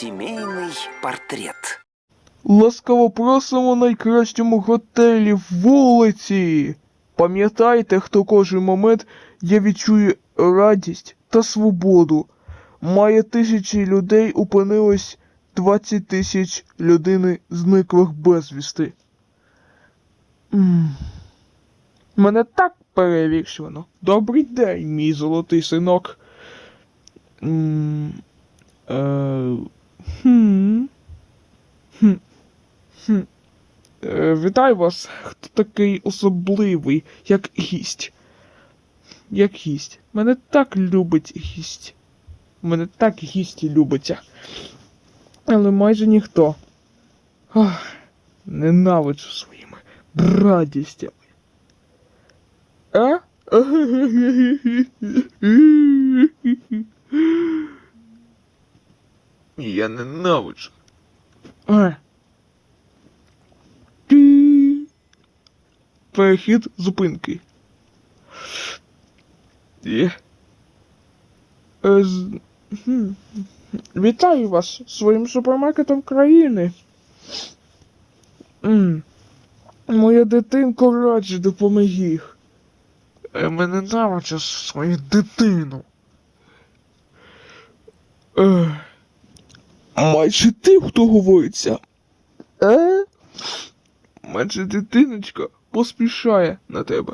Сімейний портрет. Ласкаво просимо найкращому готелі вулиці. Пам'ятайте, хто кожен момент я відчує радість та свободу. Має тисячі людей опинилось 20 тисяч людини зниклих безвісти. М. Мене так перевіршено. Добрий день, мій золотий синок. М, Е, Е, вітаю вас. Хто такий особливий, як гість? Як гість. Мене так любить гість. Мене так гісті любиться. Але майже ніхто. Ах, ненавиджу своїми радістями. А? Я ненавиджу. Ті. Перехід зупинки. Є. Е, з- Вітаю вас своїм супермаркетом країни. Моя дитинко радше допомогіг. Е, мене ненавиджу свою дитину. Ех. Майже ти, хто говориться. Е? Майже дитиночка поспішає на тебе.